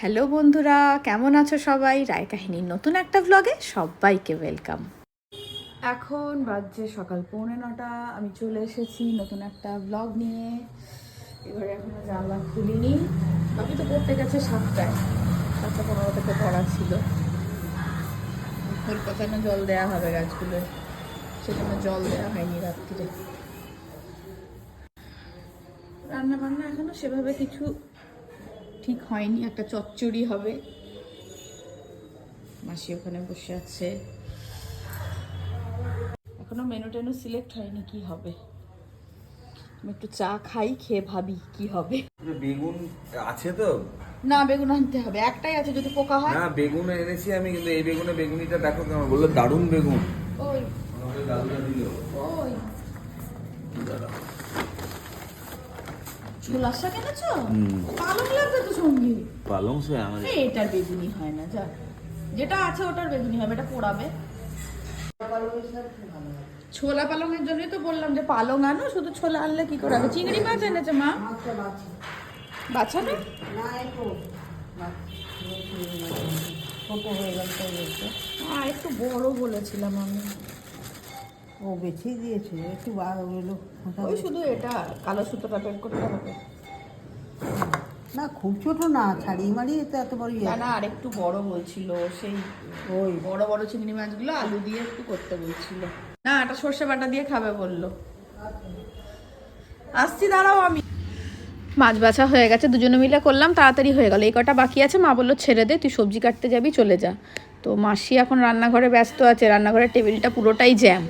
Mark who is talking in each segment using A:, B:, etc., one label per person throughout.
A: Hello বন্ধুরা, কেমন আছো সবাই? রায় কাহিনীর নতুন একটা ব্লগে সবাইকে ওয়েলকাম এখন বাজছে সকাল পৌনে নটা, আমি চলে এসেছি নতুন একটা ব্লগ নিয়ে। এবারে এখনও জানলা খুলিনি, বাকি তো পড়তে গেছে সাতটায়। সাতটা পনেরো থেকে পড়া ছিল। ফুল জল দেওয়া হবে গাছগুলো সেজন্য জল দেওয়া হয়নি রাত্রিরে। রান্না বান্না এখনও সেভাবে কিছু ঠিক হয়নি একটা চচ্চড়ি হবে। মাসি ওখানে বসে আছে। এখনও মেনু টেনু সিলেক্ট হয়নি কি হবে। আমি একটু চা খাই খেয়ে ভাবি কি হবে।
B: বেগুন আছে তো?
A: না বেগুন আনতে হবে। একটাই আছে যদি পোকা হয়।
B: না বেগুন এনেছি আমি কিন্তু এই বেগুনে বেগুনিটা দেখো কেমন। বলল দারুণ বেগুন।
A: ওই। ওই। ছোলার শাক এনেছো পালং লাগবে তো সঙ্গে?
B: পালং সে আমার
A: এটার বেগুনি হয় না যা। যেটা আছে ওটার বেগুনি হবে এটা পোড়াবে। ছোলা পালংয়ের জন্যই তো বললাম যে পালং আনো শুধু ছোলা আনলে কি করে হবে? চিংড়ি মাছ এনেছে মা?
C: হয়ে তো?
A: হ্যাঁ একটু বড় বলেছিলাম আমি।
C: ও বেছেই দিয়েছে একটু বার হলো
A: ওই শুধু এটা কালো সুতোটা বের করতে হবে।
C: না খুব ছোট না ছাড়িয়ে মারিয়ে তো এত বড় ইয়ে
A: না না আর একটু বড় বলছিল সেই
C: ওই।
A: বড় বড় চিংড়ি মাছগুলো আলু দিয়ে একটু করতে বলছিল। না এটা সর্ষে বাটা দিয়ে খাবে বলল। আসছি দাঁড়াও আমি। মাছ বাছা হয়ে গেছে দুজনে মিলে করলাম তাড়াতাড়ি হয়ে গেল। এই কটা বাকি আছে মা বলল ছেড়ে দে তুই সবজি কাটতে যাবি চলে যা। তো মাসি এখন রান্নাঘরে ব্যস্ত আছে রান্নাঘরের টেবিলটা পুরোটাই জ্যাম।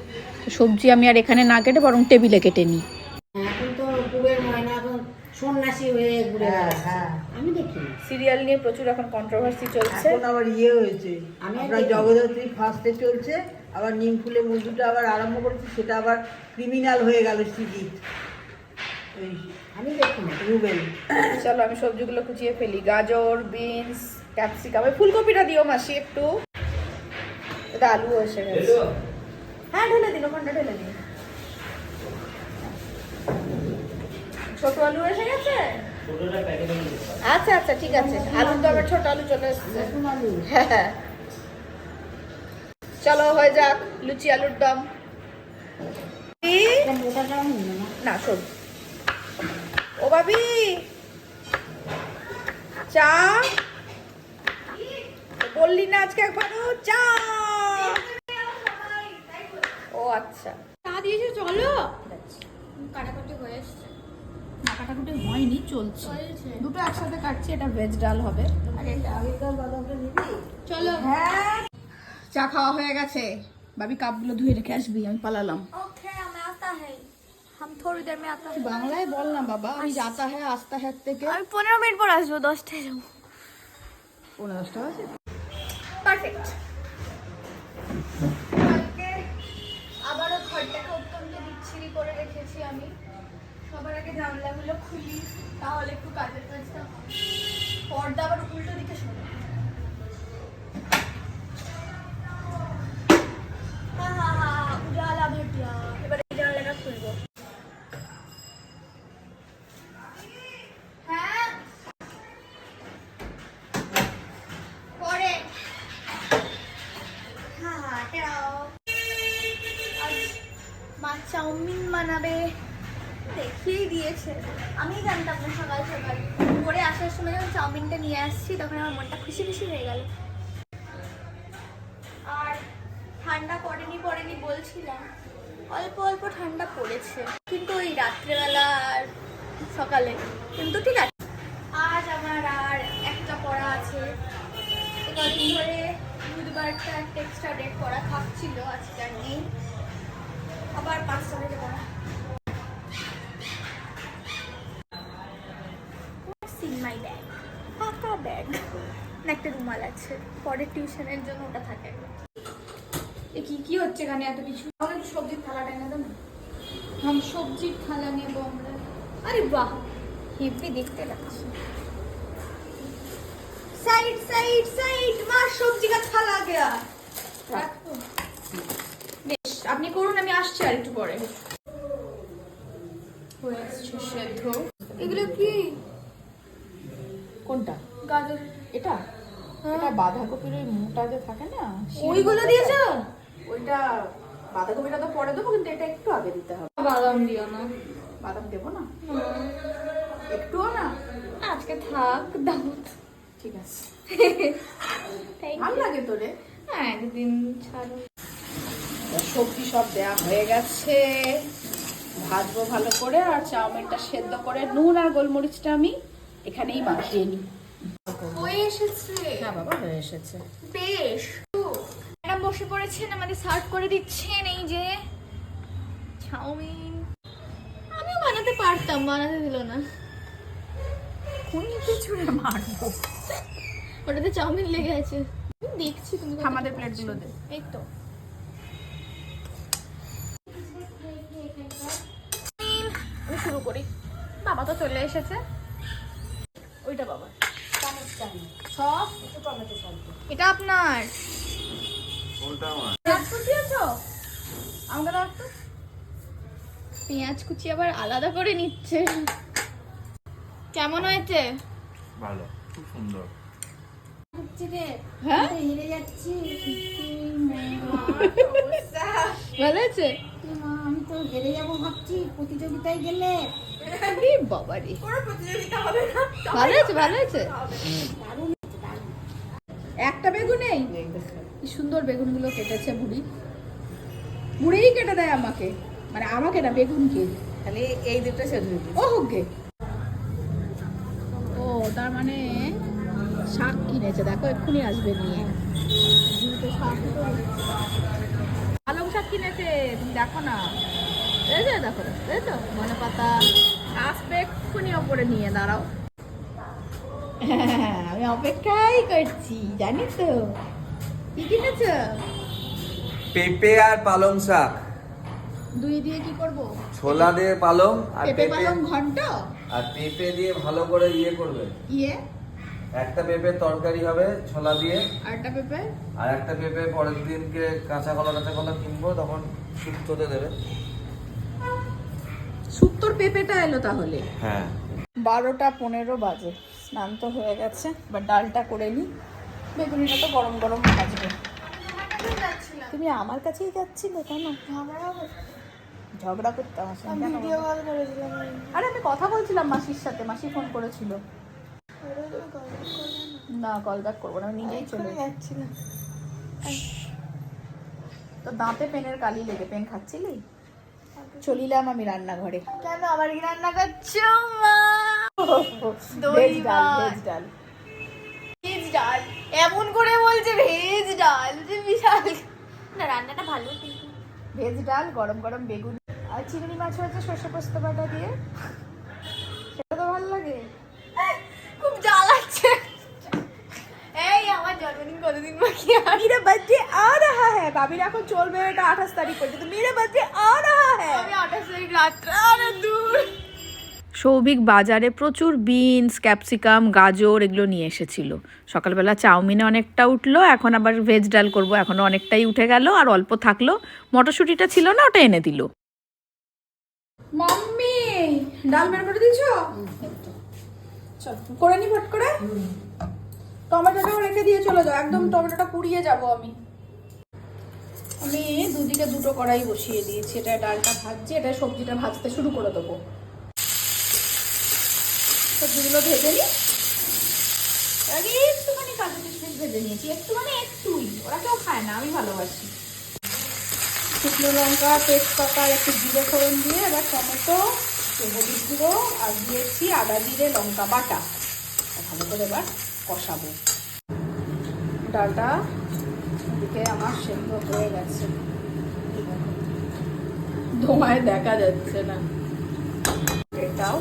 A: সবজি আমি আর এখানে না কেটে বরং টেবিলে কেটে নিই।
D: এখন তো ময়না এখন সন্ন্যাসী হয়ে ঘুরে
C: হ্যাঁ হ্যাঁ।
D: আমি দেখি
A: সিরিয়াল নিয়ে প্রচুর এখন কন্ট্রোভার্সি চলছে।
C: এখন আবার ইয়ে হয়েছে। জগদ্ধাত্রী ফার্স্টে চলছে আবার নিম ফুলে মধুটা আবার আরম্ভ করেছে সেটা আবার ক্রিমিনাল হয়ে গেল
D: আমি দেখি
C: রুবেল।
A: চলো আমি সবজিগুলো কুচিয়ে ফেলি। গাজর বিনস ক্যাপসিকাম। ওই ফুলকপিটা দিও মাসি একটু। এটা আলু এসে গেছে। হ্যাঁ ঢেলে দিন ওখানটা ঢেলে দিন। ছোট আলু এসে গেছে? আচ্ছা আচ্ছা ঠিক আছে। আলু তো আবার ছোট আলু চলে এসছে। হ্যাঁ চলো হয়ে যাক লুচি আলুর দম।
D: না
A: না শোন। ও বাবি চা? বললি না আজকে একবারও চা! ও আচ্ছা।
E: চা দিয়েছে? চলো। কাটাকুটি হয়ে এসছে।
A: না কাটাকুটি হয়নি চলছে। দুটো একসাথে কাটছি এটা ভেজ ডাল হবে।
E: চলো।
A: হ্যাঁ। চা খাওয়া হয়ে গেছে। ভাবি কাপগুলো ধুয়ে রেখে আসবি আমি পালালাম।
E: আতা হ্যাঁ থোড়ি দের মে
A: বাংলায় বল বাবা। আমি যাতা হ্যাঁ আস্তা হ্যাঁ থেকে
E: আমি 15 মিনিট পর আসব দশটায় যাব। 15 10টা আমি। সবার আগে জানলাগুলো খুলি, তাহলে একটু কাজের কাজটা। পর্দা আবার উল্টো দিকে শোনো হ্যাঁ হ্যাঁ হ্যাঁ উজালা ভাটিয়া এবার এই জানলাটা খুলবো হ্যাঁ পরে হ্যাঁ হ্যাঁ টেরাও আজ মা চাউমিন বানাবে দেখিয়েই দিয়েছে আমি জানতাম না সকাল সকাল পরে আসার সময় যখন চাউমিনটা নিয়ে আসছি তখন খুশি খুশি হয়ে গেল। আর ঠান্ডা পড়েনি পড়েনি বলছিলাম। অল্প অল্প ঠান্ডা পড়েছে। কিন্তু ওই রাত্রেবেলা আর সকালে। কিন্তু ঠিক আছে। আজ আমার আর একটা পড়া আছে। কদিন ধরে বুধবারটা একটা এক্সট্রা ডেট পড়া থাকছিল, আজকে আর নেই। আবার পাঁচটা থেকে পড়া সিন মাই ব্যাগ ফাঁকা ব্যাগ রুমাল আছে। পরের টিউশনের জন্য ওটা থাকে
A: এ কি কি হচ্ছে এখানে এত কিছু? আমার একটু সবজির থালাটা এনে দেন
E: हम সবজির থালা নেব আমরা। আরে বাহ হেভি দেখতে লাগছে। সাইড সাইড সাইড মা সবজি কা থালা গয়া রাখো
A: বেশ আপনি করুন আমি আসছি আর একটু পরে হয়ে আসছে সেদ্ধ
E: এগুলো কি
A: কোনটা
E: গাজর
A: এটা এটা বাঁধাকপির ওই মোটা যে থাকে না
E: ওইগুলো। দিয়েছ?
A: ওইটা বাঁধাকপিটা তো পরে দেবো কিন্তু এটা একটু আগে দিতে হবে।
E: বাদাম দিও না।
A: বাদাম দেবো না? একটুও না?
E: আজকে থাক দাও।
A: ঠিক আছে। ভালো লাগে তোরে
E: হ্যাঁ একদিন ছাড়ো।
A: সবজি সব দেওয়া হয়ে গেছে। ভাজবো ভালো করে আর চাউমিনটা সেদ্ধ করে নুন আর গোলমরিচটা আমি এখানেই মাখিয়ে নিই।
E: হয়ে এসেছে।
A: হ্যাঁ বাবা হয়ে এসেছে।
E: বেশ। ম্যাডাম বসে পড়েছেন আমাদের সার্ভ করে দিচ্ছেন এই যে চাউমিন। আমিও বানাতে পারতাম বানাতে দিল না।
A: কোন কিছুরে মারবো?
E: ওটাতে চাউমিন লেগে আছে। দেখছি তুমি
A: আমাদের। প্লেটগুলো দে।
E: এই তো। আমি শুরু করি। বাবা তো চলে এসেছে।
A: ওইটা বাবা
D: একটু টমেটো
E: এটা আপনার।
B: কোনটা আমার?
A: দিয়েছ? আমাকে রাখতো
E: পেঁয়াজ কুচি আবার আলাদা করে নিচ্ছে। কেমন হয়েছে?
B: ভালো খুব সুন্দর।
D: রে
A: হ্যাঁ?
D: হেরে যাচ্ছি।
E: ভালো আছে
D: আমি তো হেরে যাব ভাবছি। প্রতিযোগিতায় গেলে।
A: আরে বাবা রে
E: ভালো আছে ভালো আছে
A: একটা বেগুনেই কি সুন্দর বেগুনগুলো কেটেছে বুড়ি। বুড়িই কেটে দেয় আমাকে। মানে আমাকে না বেগুনকে
C: তাহলে এই দুটো
A: ও হোকে ও তার মানে শাক কিনেছে। দেখো এক্ষুনি আসবে নিয়ে। পালং শাক কিনেছে। তুমি দেখো না। দেখো দেখো মনে পাতা আসবে এক্ষুনি ওপরে নিয়ে দাঁড়াও। আমি অপেক্ষাই করছি জানি তো। কি কিনেছ?
B: পেঁপে আর পালং শাক।
A: দুই দিয়ে কি করব?
B: ছোলা দিয়ে পালং আর
A: পেঁপে
B: পেঁপে
A: পালং ঘন্ট?
B: আর পেঁপে দিয়ে ভালো করে ইয়ে করবে।
A: ইয়ে?
B: একটা পেঁপের তরকারি হবে ছোলা দিয়ে।
A: আরটা পেঁপে?
B: আর একটা পেঁপে পরের দিনকে কাঁচা কলা কাঁচা কলা কিনবো তখন শুক্তোতে দেবে।
A: সুত্তর পেঁপেটা এলো তাহলে।
B: হ্যাঁ।
A: বারোটা পনেরো বাজে। স্নান তো হয়ে গেছে বা ডালটা করে নিই। বেগুনিটা তো গরম গরম ভাজবে। তুমি আমার কাছেই যাচ্ছিলে কেন? ঝগড়া করতে আমার সঙ্গে আরে আমি কথা বলছিলাম মাসির সাথে মাসি ফোন করেছিল। না কল ব্যাক করব না আমি নিজেই চলে যাচ্ছিলাম। তো দাঁতে পেনের কালি লেগে পেন খাচ্ছিলি? চলিলাম আমি রান্নাঘরে।
E: কেন? আমার রান্না করছ
A: ভেজ ডাল ভেজ ডাল।
E: এমন করে বলছে ভেজ ডাল যে বিশাল। না রান্নাটা ভালো
A: ভেজ ডাল গরম গরম বেগুন আর চিংড়ি মাছ হয়েছে সর্ষে পোস্ত বাটা দিয়ে। সেটা তো ভালো লাগে।
E: খুব জ্বালাচ্ছে। এই আমার জন্মদিন কতদিন বাকি
A: আর বার্থডে আর रहा है भाभी এখন চলবে এটা আঠাশ তারিখ পর্যন্ত मेरा बर्थडे आ रहा है
E: আমি আঠাশ তারিখ রাত্রে আরে দূর
A: সৌভিক বাজারে প্রচুর বিনস ক্যাপসিকাম গাজর এগুলো নিয়ে এসেছিল সকালবেলা চাউমিনে অনেকটা উঠলো এখন আবার ভেজ ডাল করব এখনও অনেকটাই উঠে গেল আর অল্প থাকলো মটরশুঁটিটা ছিল না ওটা এনে দিল মাম্মি ডাল বের করে দিয়েছ চল করে নি ফট করে টমেটোটাও রেখে দিয়ে চলে যাও একদম টমেটোটা পুড়িয়ে যাব আমি আমি দুদিকে দুটো কড়াই বসিয়ে দিয়েছি। এটা ডালটা ভাজছি, এটা সবজিটা ভাজতে শুরু করে দেবো। সবজিগুলো ভেজে নিই আগে একটুখানি কাজু কিশমিশ ভেজে নিয়েছি একটু মানে একটুই। ওরা কেউ খায় না, আমি ভালোবাসি। শুকনো লঙ্কা, তেজপাতা একটু জিরে ফোড়ন দিয়ে এবার টমেটো হলুদ গুঁড়ো, আর দিয়েছি আদা জিরে, লঙ্কা বাটা। ভালো করে এবার কষাবো। ডালটা এদিকে আমার সেদ্ধ হয়ে গেছে। ধোঁয়ায় দেখা যাচ্ছে না। এটাও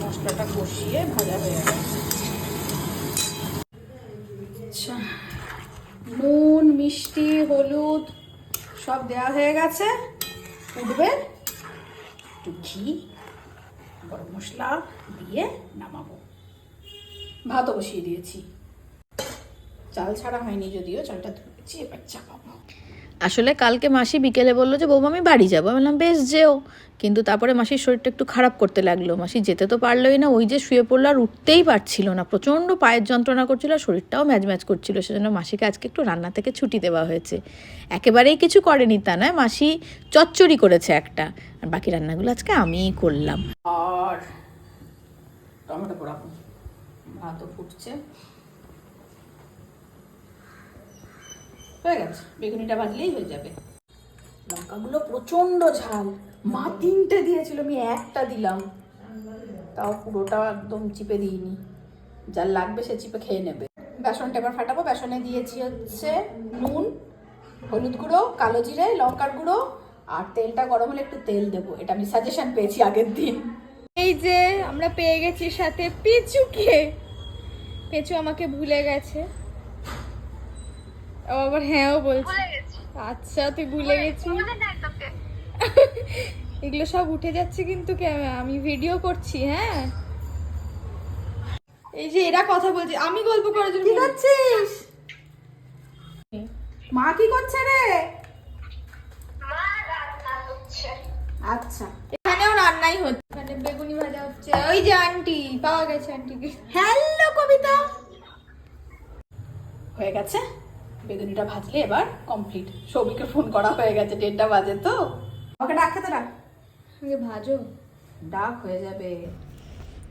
A: মশলাটা কষিয়ে ভাজা হয়ে গেছে। আচ্ছা নুন মিষ্টি হলুদ সব দেওয়া হয়ে গেছে। উঠবে। একটু ঘি গরম মশলা দিয়ে নামাবো। ভাতও বসিয়ে দিয়েছি। চাল ছাড়া হয়নি যদিও চালটা ধুয়েছি এবার চাপাবো আসলে কালকে মাসি বিকেলে বলল যে বৌমা আমি বাড়ি যাব। আমি বললাম বেশ যেও। কিন্তু তারপরে মাসির শরীরটা একটু খারাপ করতে লাগল। মাসি যেতে তো পারলোই না ওই যে শুয়ে পড়ল আর উঠতেই পারছিল না। প্রচণ্ড পায়ের যন্ত্রণা করছিল আর শরীরটাও ম্যাচ ম্যাচ করছিল সেজন্য মাসিকে আজকে একটু রান্না থেকে ছুটি দেওয়া হয়েছে। একেবারেই কিছু করেনি তা নয় মাসি চচ্চড়ি করেছে একটা। আর বাকি রান্নাগুলো আজকে আমিই করলাম। আর টমেটো পোড়াবো ভাতও ফুটছে। হয়ে গেছে, বেগুনিটা ভাজলেই হয়ে যাবে। লঙ্কাগুলো প্রচণ্ড ঝাল। মা তিনটে দিয়েছিল, আমি একটা দিলাম। তাও পুরোটা একদম চিপে দিইনি। যার লাগবে সে চিপে খেয়ে নেবে। বেসনটা এবার ফাটাবো। বেসনে দিয়েছি হচ্ছে নুন, হলুদ গুঁড়ো, কালো জিরে, লঙ্কার গুঁড়ো, আর তেলটা গরম হলে একটু তেল দেবো। এটা আমি সাজেশন পেয়েছি আগের দিন।
E: এই যে আমরা পেয়ে গেছি সাথে পেঁচুকে। পেঁচু আমাকে ভুলে গেছে। ও আবার হ্যাঁও বলছে। আচ্ছা তুই ভুলে গেছিস? এগুলো সব উঠে যাচ্ছে কিন্তু আমি ভিডিও করছি হ্যাঁ? এই যে এরা কথা বলছে আমি গল্প করার জন্য
A: কি করছিস? মা কি করছে রে? আচ্ছা।
E: এখানেও রান্নাই হচ্ছে। এখানে বেগুনি ভাজা হচ্ছে। ওই যে আন্টি পাওয়া গেছে আন্টিকে।
A: হ্যালো কবিতা। হয়ে গেছে? বেগুনিটা ভাজলে এবার কমপ্লিট সৌভিকে ফোন করা হয়ে গেছে ডেটটা বাজে তো। আমাকে ডাক খেতে ডাক।
E: আগে ভাজো।
A: ডাক হয়ে যাবে।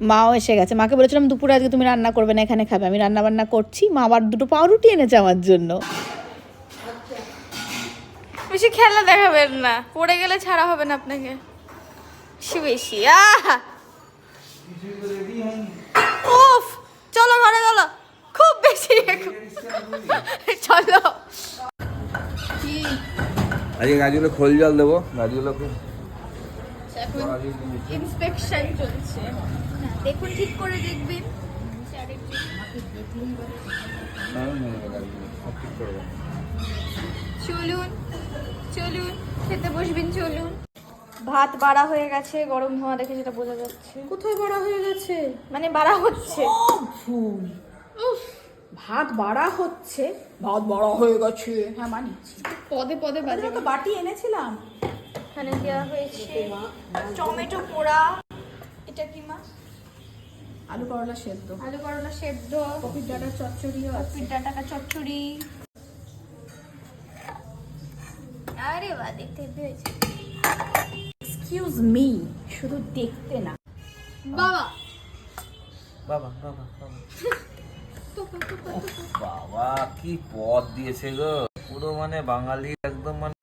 A: মাও এসে গেছে। মাকে বলেছিলাম দুপুরে আজকে তুমি রান্না করবে না এখানে খাবে। আমি রান্না বান্না করছি মা আবার দুটো পাউরুটি এনেছে আমার জন্য।
E: বেশি খেলা দেখাবেন না। পড়ে গেলে ছাড়া হবে না আপনাকে। বেশি বেশি। আহ! উফ! চলো ঘরে চলো। বেশি চলো।
B: আজকে গাছগুলো খোল জল দেবো গাছগুলোকে
E: এখন ইন্সপেকশন চলছে। দেখুন ঠিক করে দেখবেন। চলুন চলুন খেতে বসবেন চলুন। ভাত বাড়া হয়ে গেছে গরম ধোঁয়া দেখে যেটা বোঝা যাচ্ছে।
A: কোথায় বড়া হয়ে গেছে?
E: মানে বাড়া হচ্ছে।
A: ভুল ভাত বাড়া হচ্ছে। ভাত বড়া হয়ে গেছে। হ্যাঁ মানি
E: পদে পদে বাজে
A: তো বাটি এনেছিলাম।
E: এখানে দেওয়া হয়েছে টমেটো পোড়া। এটা কি মাছ
A: আলু করলা সেদ্ধ।
E: আলু করলা সেদ্ধ।
A: কপির ডাটার চচ্চড়ি
E: কপির ডাঁটা চচ্চড়ি। আরে বাহ দেখতে হয়েছে।
A: এক্সকিউজ মি শুধু দেখতে না।
E: বাবা।
B: বাবা বাবা বাবা। বাবা কি পদ দিয়েছে গো। পুরো মানে বাঙালি একদম মানে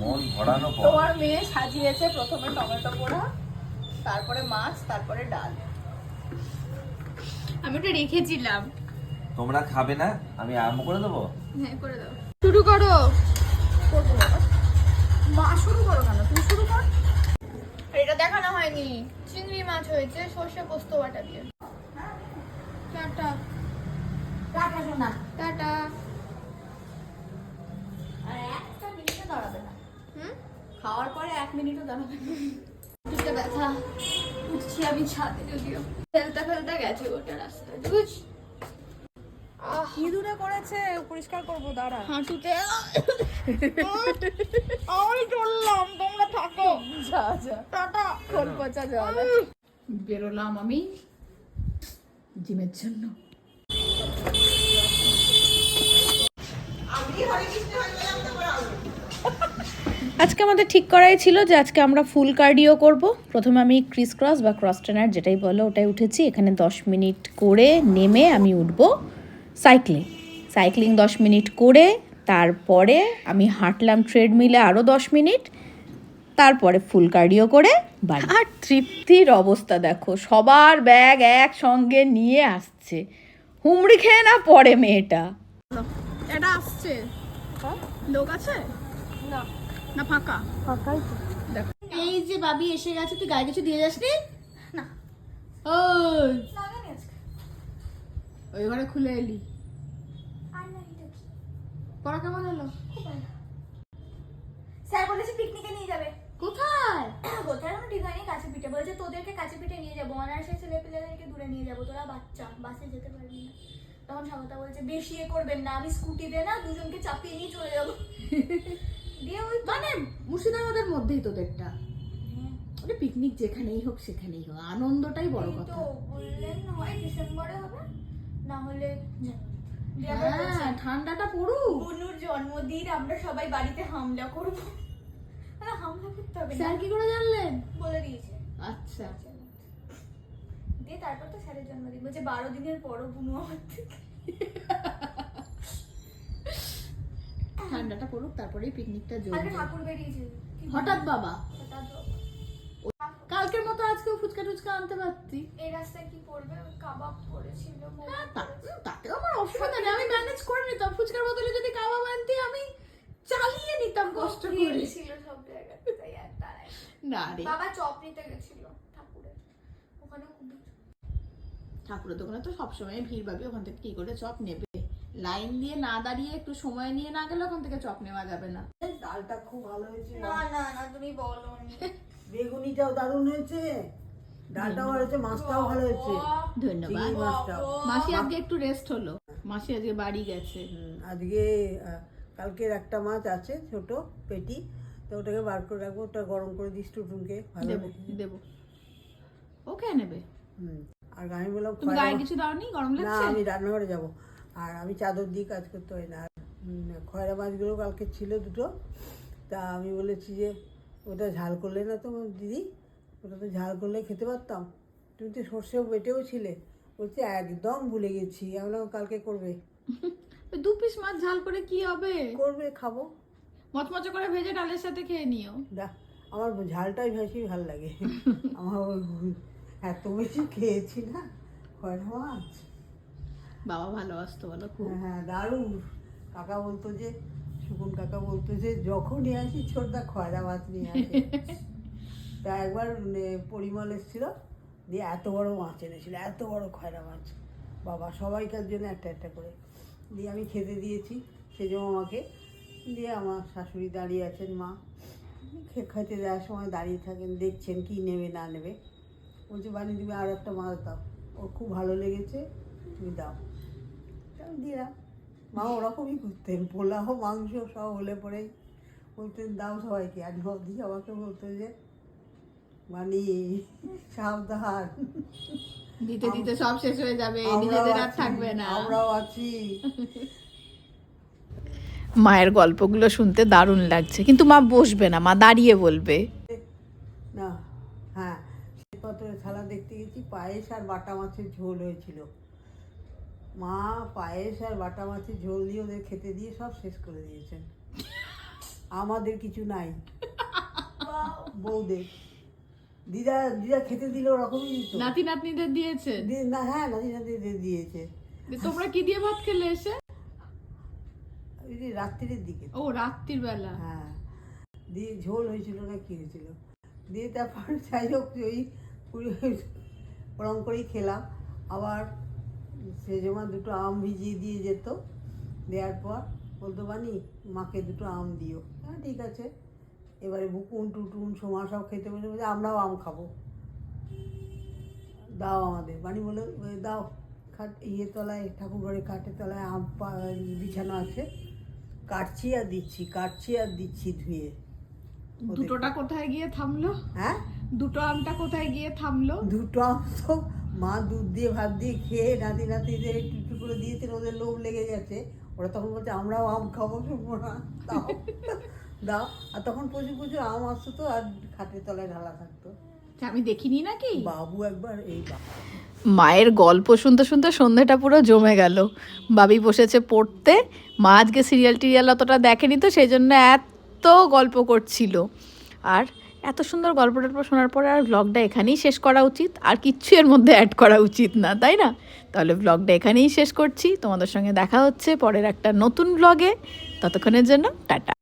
B: মন ভরানো পদ
A: তোমার মেয়ে সাজিয়েছে প্রথমে টমেটো পোড়া তারপরে মাছ তারপরে ডাল।
E: আমি ওটা রেখেছিলাম।
B: তোমরা খাবে না? আমি আরম্ভ করে দেবো?
E: হ্যাঁ করে দাও। শুরু করো।
A: করব মা শুরু করো কেন? তুমি শুরু কর।
E: এটা দেখানো হয়নি। চিংড়ি মাছ হয়েছে সর্ষে পোস্ত বাটা দিয়ে। টাটা।
A: Tata
E: tata.
A: আর একটা মিনিটও দাঁড়াবে না।
E: হুম?
A: খাওয়ার পরে এক মিনিটও দাঁড়াবে না।
E: দুটো ব্যথা। উঠছি আমি ছাদে যদিও। ফেলতে ফেলতে গেছে গোটা রাস্তা বুঝ
A: কি দূরে করেছে? পরিষ্কার করব দাঁড়া।
E: হাঁটুতে। আমি চললাম তোমরা থাকো।
A: যা যা।
E: টাটা।
A: খোল পচা বেরোলাম আমি জিমের জন্য। আজকে আমাদের ঠিক করাই ছিল যে আজকে আমরা ফুল কার্ডিও করব। প্রথমে আমি ক্রিস ক্রস বা ক্রস ট্রেনার যেটাই বলো, ওটাই উঠেছি। এখানে দশ মিনিট করে নেমে আমি উঠব সাইক্লিং সাইক্লিং দশ মিনিট করে, তারপরে আমি হাঁটলাম ট্রেডমিলে আরও দশ মিনিট, তারপরে ফুল কার্ডিও করে বাড়ি। আর তৃপ্তির অবস্থা দেখো, সবার ব্যাগ একসঙ্গে নিয়ে আসছে। হুমড়ি খেয়ে না পড়ে মেয়েটা। এটা আসছে। লোক আছে?
E: না।
A: না ফাঁকা?
E: ফাঁকাই তো।
A: এই যে বাবি এসে গেছে তুই গায়ে কিছু দিয়ে যাসনি?
E: না।
A: ওই। ওই ঘরে খুলে এলি। পড়া কেমন হলো?
E: স্যার বলেছে পিকনিকে নিয়ে যাবে।
A: কোথায়?
E: কোথায় আমি ঠিক কাছে পিঠে। বলছে তোদেরকে কাছে পিঠে নিয়ে যাব। অনার্সের ছেলে পেলেদেরকে দূরে নিয়ে যাব। তোরা বাচ্চা বাসে যেতে পারবি না। তখন স্বাগতা বলছে বেশি এ করবেন না আমি স্কুটিতে না দুজনকে চাপিয়ে নিয়ে চলে যাব। দিয়ে ওই
A: মানে মুর্শিদাবাদের মধ্যেই তোদেরটা। ওটা পিকনিক যেখানেই হোক সেখানেই হোক। আনন্দটাই বড় কথা
E: তো বললেন হয় ডিসেম্বরে হবে না হলে
A: হ্যাঁ ঠান্ডাটা পড়ুক।
E: বুনুর জন্মদিন আমরা সবাই বাড়িতে হামলা করব। হামলা করতে হবে
A: স্যার কি করে জানলেন?
E: বলে দিয়েছে।
A: আচ্ছা।
E: দিয়ে তারপর তো স্যারের জন্মদিন। বলছে বারো দিনের পরও বুনু আমার থেকে
A: ঠান্ডাটা পড়ুক তারপরেই পিকনিকটা জমবে।
E: ঠাকুর বেরিয়েছে।
A: হঠাৎ বাবা।
E: হঠাৎ
A: কালকের মতো আজকেও ফুচকা টুচকা আনতে পারতি।
E: এই রাস্তায় কি পড়বে? কাবাব পড়েছিল মোমো
A: তা-
E: পড়েছিল।
A: তাতেও আমার অসুবিধা নেই। আমি ম্যানেজ করে নিতাম। ফুচকার বদলে যদি কাবাব আনতি আমি চালিয়ে নিতাম কষ্ট করে।
E: ছিল সব দাঁড়ায়
A: না রে।
E: বাবা চপ নিতে গেছিল ঠাকুরের। ওখানে খুব।
A: ঠাকুরের দোকানে তো সবসময় ভিড় পাবি ওখান থেকে কি করে চপ নেবে? লাইন দিয়ে না দাঁড়িয়ে একটু সময় নিয়ে না গেলে ওখান থেকে চপ নেওয়া যাবে না।
C: ডালটা খুব ভালো হয়েছে
E: না? না না তুমি বলো
C: বেগুনিটাও দারুণ হয়েছে। ডালটাও ভালো হয়েছে মাছটাও ভালো হয়েছে।
A: ধন্যবাদ। মাসি আজকে একটু রেস্ট হলো। মাসি আজকে বাড়ি গেছে।
C: হুম, আজকে কালকের একটা মাছ আছে ছোট পেটি। তো ওটাকে বার করে রাখব ওটা গরম করে দিস টুটুনকে ভালো
A: দেবো
C: করে।
A: দেবো। ওকে নেবে?
C: হুম। আর আমি বললাম
A: তুমি গায়ে কিছু দাওনি? গরম
C: না আমি রান্নাঘরে যাব। আর আমি চাদর দিয়ে কাজ করতে হয় না। খয়রা মাছগুলো কালকে ছিল দুটো। তা আমি বলেছি যে ওটা ঝাল করলে না তো দিদি ওটা তো ঝাল করলে খেতে পারতাম। তুমি তো সর্ষেও বেটেও ছিলে। বলছে একদম ভুলে গেছি। আমি বললাম, কালকে করবে।
A: দু পিস মাছ ঝাল করে কি হবে?
C: করবে খাব।
A: মচমচে করে ভেজে ডালের সাথে খেয়ে নিও।
C: দা আমার ঝালটাই বেশি ভালো লাগে। আমার এত বেশি খেয়েছি না। খয়রা মাছ
A: বাবা ভালোবাসতো বলো খুব।
C: হ্যাঁ হ্যাঁ দারুণ। কাকা বলতো যে শুকুন কাকা বলতো যে যখনই আসি ছোটদা খয়রা মাছ নিয়ে আসে। তা একবার মানে পরিমল এসেছিল দিয়ে এত বড় মাছ এনেছিল এত বড় খয়রা মাছ। বাবা সবাইকার জন্য একটা একটা করে। দিয়ে আমি খেতে দিয়েছি সেজো আমাকে দিয়ে আমার শাশুড়ি দাঁড়িয়ে আছেন মা। খে- খেতে দেওয়ার সময় দাঁড়িয়ে থাকেন দেখছেন কি নেবে না নেবে। বলছে বানিয়ে তুমি আর একটা মাছ দাও। ওর খুব ভালো লেগেছে তুমি দাও। আমি দিলাম। মা ওরকমই করতেন পোলাও মাংস সব হলে পরেই বলতেন দাও সবাইকে। আর নদী আমাকে বলতো যে মানে সাবধান।
A: দিতে দিতে সব শেষ হয়ে যাবে নিজেদের আর থাকবে না।
C: আমরাও আছি।
A: মায়ের গল্পগুলো শুনতে দারুণ লাগছে। কিন্তু মা বসবে না মা দাঁড়িয়ে বলবে।
C: না হ্যাঁ। পাথরের থালা দেখতে গেছি পায়েস আর বাটা মাছের ঝোল হয়েছিল। মা পায়েস আর বাটা মাছের ঝোল দিয়ে ওদের খেতে দিয়ে সব শেষ করে দিয়েছেন। আমাদের কিছু নাই। বৌদের। দিদা দিদা খেতে দিলে ওরকমই দিত।
A: নাতি নাতনিদের দিয়েছে?
C: না হ্যাঁ নাতি নাতিদের দিয়েছে।
A: তোমরা কি দিয়ে ভাত খেলে এসে?
C: রাত্রির দিকে।
A: ও রাত্রির বেলা।
C: হ্যাঁ। দিয়ে ঝোল হয়েছিল না কি হয়েছিল। দিয়ে তারপর যাই হোক ওই ওরম করেই খেলাম। আবার সে যেমন দুটো আম ভিজিয়ে দিয়ে যেত দেওয়ার পর বলতো বানি মাকে দুটো আম দিও। হ্যাঁ ঠিক আছে। এবারে বুকুন টুটুন সোমা সব খেতে বসে বলছে আমরাও আম খাব। দাও আমাদের। বানি বলে দাও। খাট ইয়ে তলায় ঠাকুর ঘরে খাটের তলায় আম বিছানো আছে। কাটছি আর দিচ্ছি কাটছি আর দিচ্ছি ধুয়ে।
A: দুটোটা কোথায় গিয়ে থামলো?
C: হ্যাঁ?
A: দুটো আমটা কোথায় গিয়ে থামলো?
C: দুটো আম তো মা দুধ দিয়ে ভাত দিয়ে খেয়ে নাতি নাতিদের একটু একটু করে দিয়েছেন ওদের লোভ লেগে গেছে। ওরা তখন বলছে আমরাও আম খাব শুনব না দাও দাও। আর তখন প্রচুর প্রচুর আম আসতো তো আর খাটের তলায় ঢালা থাকতো।
A: আচ্ছা, আমি দেখিনি নাকি?
C: বাবু একবার এই
A: মায়ের গল্প শুনতে শুনতে সন্ধ্যেটা পুরো জমে গেল। বাবি বসেছে পড়তে মা আজকে সিরিয়াল টিরিয়াল অতটা দেখেনি তো সেই জন্য এত গল্প করছিল। আর এত সুন্দর গল্প টল্প শোনার পরে আর ব্লগটা এখানেই শেষ করা উচিত। আর কিচ্ছু এর মধ্যে অ্যাড করা উচিত না, তাই না? তাহলে ব্লগটা এখানেই শেষ করছি। তোমাদের সঙ্গে দেখা হচ্ছে পরের একটা নতুন ব্লগে ততক্ষণের জন্য টাটা।